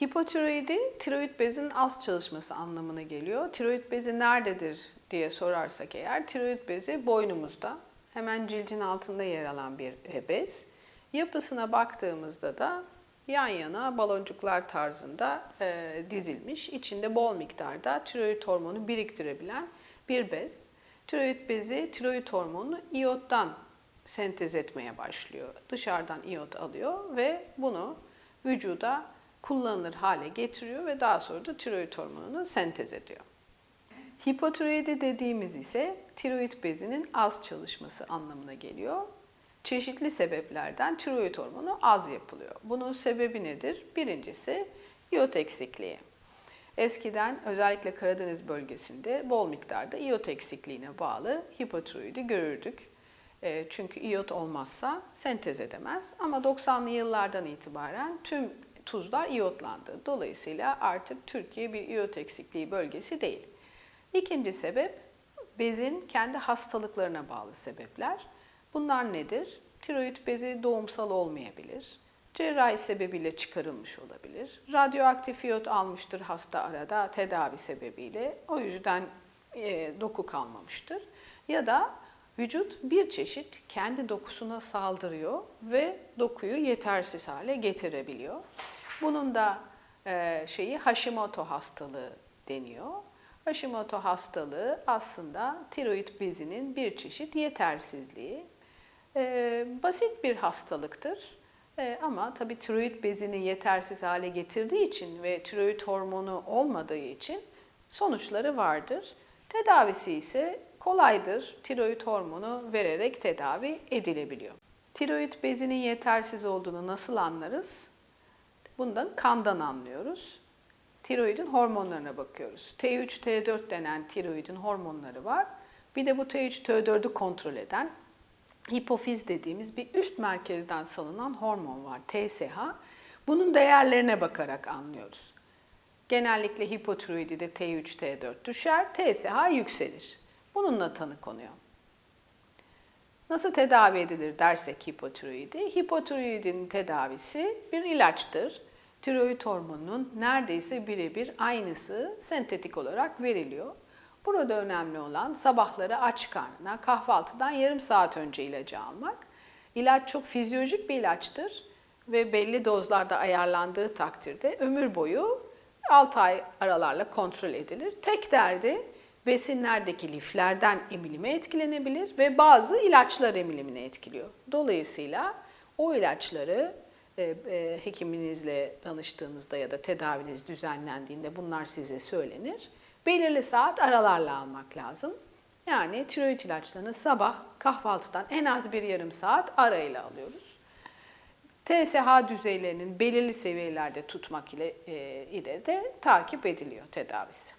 Hipotiroidi, tiroid bezin az çalışması anlamına geliyor. Tiroid bezi nerededir diye sorarsak eğer, tiroid bezi boynumuzda, hemen cildin altında yer alan bir e, bez. Yapısına baktığımızda da yan yana baloncuklar tarzında e, dizilmiş, içinde bol miktarda tiroid hormonu biriktirebilen bir bez. Tiroid bezi tiroid hormonunu iyottan sentez etmeye başlıyor. Dışarıdan iyot alıyor ve bunu vücuda kullanılır hale getiriyor ve daha sonra da tiroid hormonunu sentez ediyor. Hipotiroidi dediğimiz ise tiroid bezinin az çalışması anlamına geliyor. Çeşitli sebeplerden tiroid hormonu az yapılıyor. Bunun sebebi nedir? Birincisi iyot eksikliği. Eskiden özellikle Karadeniz bölgesinde bol miktarda iyot eksikliğine bağlı hipotiroidi görürdük. E, Çünkü iyot olmazsa sentez edemez. Ama 90'lı yıllardan itibaren tüm tuzlar iyotlandı. Dolayısıyla artık Türkiye bir iyot eksikliği bölgesi değil. İkinci sebep bezin kendi hastalıklarına bağlı sebepler. Bunlar nedir? Tiroid bezi doğumsal olmayabilir. Cerrahi sebebiyle çıkarılmış olabilir. Radyoaktif iyot almıştır hasta arada tedavi sebebiyle. O yüzden e, doku kalmamıştır. Ya da vücut bir çeşit kendi dokusuna saldırıyor ve dokuyu yetersiz hale getirebiliyor. Bunun da e, şeyi Hashimoto hastalığı deniyor. Hashimoto hastalığı aslında tiroid bezinin bir çeşit yetersizliği. Ee, basit bir hastalıktır. Ee, ama tabii tiroid bezini yetersiz hale getirdiği için ve tiroid hormonu olmadığı için sonuçları vardır. Tedavisi ise kolaydır. Tiroid hormonu vererek tedavi edilebiliyor. Tiroid bezinin yetersiz olduğunu nasıl anlarız? Bundan kandan anlıyoruz. Tiroidin hormonlarına bakıyoruz. T3, T4 denen tiroidin hormonları var. Bir de bu T3, T4'ü kontrol eden hipofiz dediğimiz bir üst merkezden salınan hormon var. TSH. Bunun değerlerine bakarak anlıyoruz. Genellikle hipotiroidide T3, T4 düşer, TSH yükselir. Bununla tanı konuyor. Nasıl tedavi edilir dersek hipotiroidi? Hipotiroidin tedavisi bir ilaçtır. Tiroid hormonunun neredeyse birebir aynısı sentetik olarak veriliyor. Burada önemli olan sabahları aç karnına kahvaltıdan yarım saat önce ilacı almak. İlaç çok fizyolojik bir ilaçtır ve belli dozlarda ayarlandığı takdirde ömür boyu 6 ay aralarla kontrol edilir. Tek derdi besinlerdeki liflerden emilime etkilenebilir ve bazı ilaçlar emilimini etkiliyor. Dolayısıyla o ilaçları hekiminizle danıştığınızda ya da tedaviniz düzenlendiğinde bunlar size söylenir. Belirli saat aralarla almak lazım. Yani tiroid ilaçlarını sabah kahvaltıdan en az bir yarım saat arayla alıyoruz. TSH düzeylerinin belirli seviyelerde tutmak ile, e, ile de takip ediliyor tedavisi.